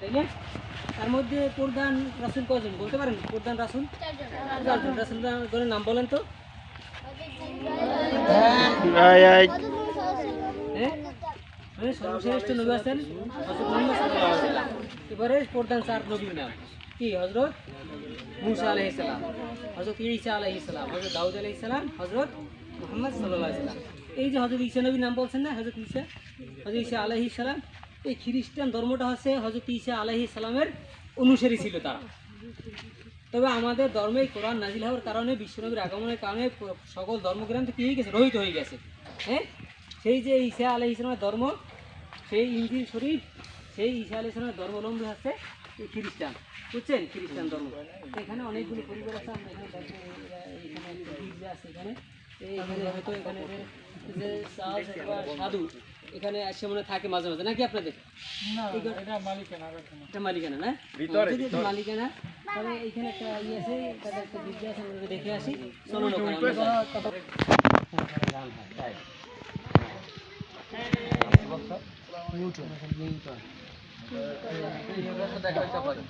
তাই না? তার মধ্যে প্রধান রাসুল কজন বলতে পারেন? প্রধান রাসুল? চারজন। রাসুলের নাম বলেন তো। হ্যাঁ? মানে সর্বশ্রেষ্ঠ নবী আছেন এবারে প্রধান চার নবীর নাম। কি? হযরত মুসা আলাইহিস সালাম, হযরত ঈসা আলাইহিস সালাম, হযরত দাউদ আলাইহিস সালাম, হযরত মুহাম্মদ সাল্লাল্লাহু আলাইহি সাল্লাম। এই যে হযরত ঈসা নবীর নাম বলছেন না? হজরত ঈসা? হযরত ঈসা আলাইহিস সালাম? এই খ্রিস্টান ধর্মটা হচ্ছে হযরত ঈসা আলাইহিস সালামের অনুসারী ছিল তারা। তবে আমাদের ধর্মে কোরআন নাজিল হওয়ার কারণে, বিশ্বনবীর আগমনের কারণে সকল ধর্মগ্রন্থ কী হয়ে গেছে? রহিত হয়ে গেছে। হ্যাঁ? সেই যে ঈসা আলহ ইসলামের ধর্ম, সেই ইঞ্জিল শরীফ সেই ঈসা আলহ ইসলামের ধর্মাবলম্বী হচ্ছে খ্রিস্টান। বুঝছেন? খ্রিস্টান ধর্ম। এখানে অনেকগুলো পরিবার আছে, আমরা এখানে এখানে হয়তো এখানে যে সাধু এখানে এসে মনে থাকে মাঝে মাঝে। নাকি আপনাদের? এটা মালিকানা না? যদি মালিকানা তবে এখানে একটা ইয়ে আছে তাদের একটা বিদ্যা আছে আমরা দেখে আসি। চলো। নিউটন নিউটন বাড়িগুলো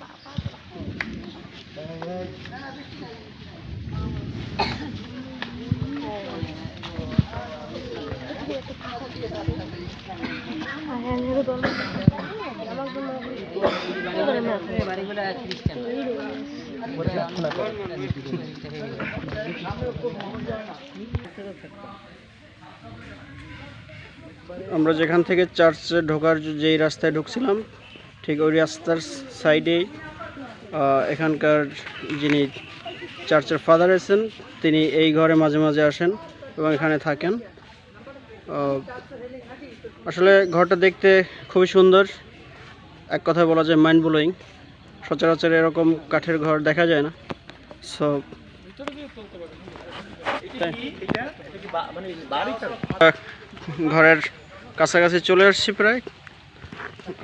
খ্রিস্টান আমরা যেখান থেকে চার্চে ঢোকার যেই রাস্তায় ঢুকছিলাম, ঠিক ওই রাস্তার সাইডেই এখানকার যিনি চার্চের ফাদার আছেন, তিনি এই ঘরে মাঝে মাঝে আসেন এবং এখানে থাকেন। আসলে ঘরটা দেখতে খুবই সুন্দর। এক কথায় বলা যায় মাইন্ড ব্লোয়িং সচরাচর এরকম কাঠের ঘর দেখা যায় না। সো ঘরের কাছাকাছি চলে আসছি প্রায়।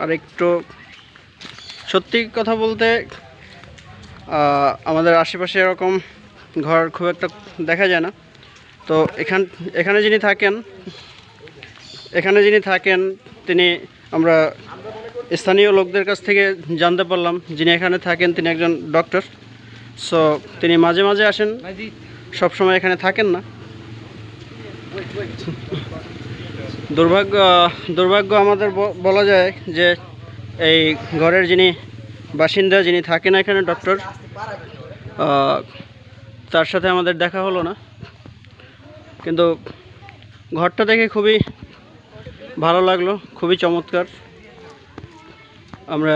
আর একটু সত্যি কথা বলতে আমাদের আশেপাশে এরকম ঘর খুব একটা দেখা যায় না। তো এখান, এখানে যিনি থাকেন এখানে যিনি থাকেন, তিনি আমরা স্থানীয় লোকদের কাছ থেকে জানতে পারলাম যিনি এখানে থাকেন, তিনি একজন ডক্টর সো তিনি মাঝে মাঝে আসেন। সব সময় এখানে থাকেন না। দুর্ভাগ্য দুর্ভাগ্য আমাদের বলা যায় যে এই ঘরের যিনি বাসিন্দা, যিনি থাকেন এখানে ডক্টর তার সাথে আমাদের দেখা হলো না। কিন্তু ঘরটা দেখে খুবই ভালো লাগল খুবই চমৎকার। আমরা